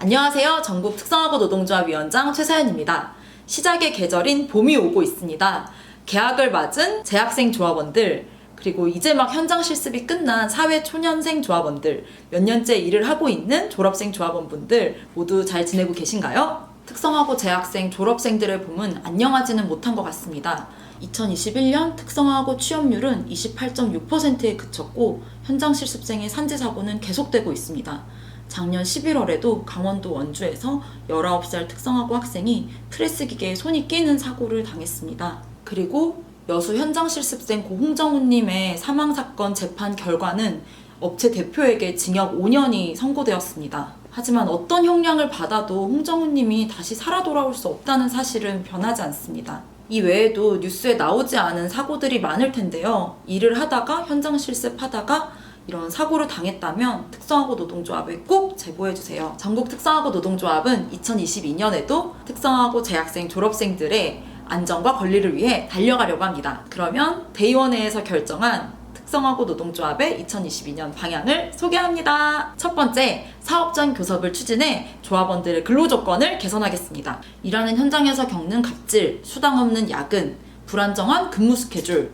안녕하세요. 전국 특성화고 노동조합 위원장 최사연입니다. 시작의 계절인 봄이 오고 있습니다. 개학을 맞은 재학생 조합원들, 그리고 이제 막 현장 실습이 끝난 사회 초년생 조합원들, 몇 년째 일을 하고 있는 졸업생 조합원분들 모두 잘 지내고 계신가요? 특성화고 재학생 졸업생들의 봄은 안녕하지는 못한 것 같습니다. 2021년 특성화고 취업률은 28.6%에 그쳤고 현장 실습생의 산재 사고는 계속되고 있습니다. 작년 11월에도 강원도 원주에서 19살 특성화고 학생이 프레스 기계에 손이 끼는 사고를 당했습니다. 그리고 여수 현장 실습생 고 홍정훈님의 사망 사건 재판 결과는 업체 대표에게 징역 5년이 선고되었습니다. 하지만 어떤 형량을 받아도 홍정훈님이 다시 살아 돌아올 수 없다는 사실은 변하지 않습니다. 이 외에도 뉴스에 나오지 않은 사고들이 많을 텐데요. 일을 하다가 현장 실습하다가 이런 사고를 당했다면 특성화고 노동조합에 꼭 제보해주세요. 전국 특성화고 노동조합은 2022년에도 특성화고 재학생 졸업생들의 안전과 권리를 위해 달려가려고 합니다. 그러면 대의원회에서 결정한 특성화고 노동조합의 2022년 방향을 소개합니다. 첫 번째, 사업 전 교섭을 추진해 조합원들의 근로 조건을 개선하겠습니다. 일하는 현장에서 겪는 갑질, 수당 없는 야근, 불안정한 근무 스케줄,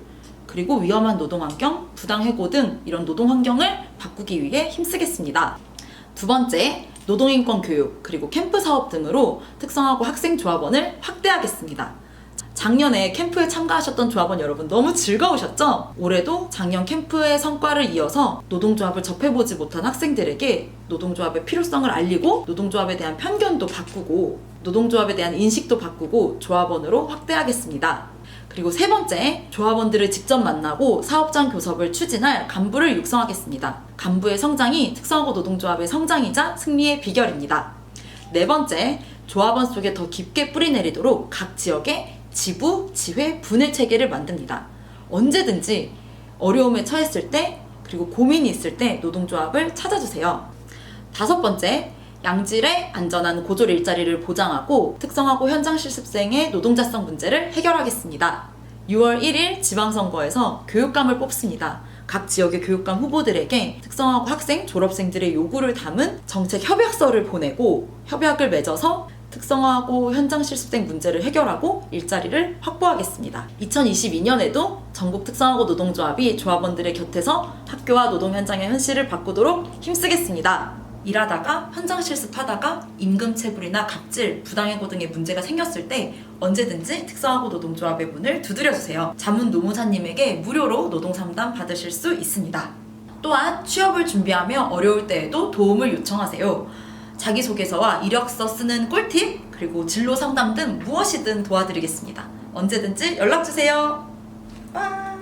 그리고 위험한 노동 환경, 부당 해고 등 이런 노동 환경을 바꾸기 위해 힘쓰겠습니다. 두 번째, 노동인권 교육, 그리고 캠프 사업 등으로 특성화고 학생 조합원을 확대하겠습니다. 작년에 캠프에 참가하셨던 조합원 여러분 너무 즐거우셨죠? 올해도 작년 캠프의 성과를 이어서 노동조합을 접해보지 못한 학생들에게 노동조합의 필요성을 알리고 노동조합에 대한 편견도 바꾸고 노동조합에 대한 인식도 바꾸고 조합원으로 확대하겠습니다. 그리고 세 번째, 조합원들을 직접 만나고 사업장 교섭을 추진할 간부를 육성하겠습니다. 간부의 성장이 특성화고 노동조합의 성장이자 승리의 비결입니다. 네 번째, 조합원 속에 더 깊게 뿌리내리도록 각 지역에 지부, 지회, 분해 체계를 만듭니다. 언제든지 어려움에 처했을 때 그리고 고민이 있을 때 노동조합을 찾아주세요. 다섯 번째, 양질의 안전한 고졸 일자리를 보장하고 특성화고 현장 실습생의 노동자성 문제를 해결하겠습니다. 6월 1일 지방선거에서 교육감을 뽑습니다. 각 지역의 교육감 후보들에게 특성화고 학생, 졸업생들의 요구를 담은 정책 협약서를 보내고 협약을 맺어서 특성화고 현장 실습생 문제를 해결하고 일자리를 확보하겠습니다. 2022년에도 전국 특성화고 노동조합이 조합원들의 곁에서 학교와 노동 현장의 현실을 바꾸도록 힘쓰겠습니다. 일하다가 현장 실습하다가 임금 체불이나 갑질, 부당해고 등의 문제가 생겼을 때 언제든지 특성화고 노동조합의 문을 두드려주세요. 자문 노무사님에게 무료로 노동 상담 받으실 수 있습니다. 또한 취업을 준비하며 어려울 때에도 도움을 요청하세요. 자기소개서와 이력서 쓰는 꿀팁, 그리고 진로 상담 등 무엇이든 도와드리겠습니다. 언제든지 연락주세요. 빠이.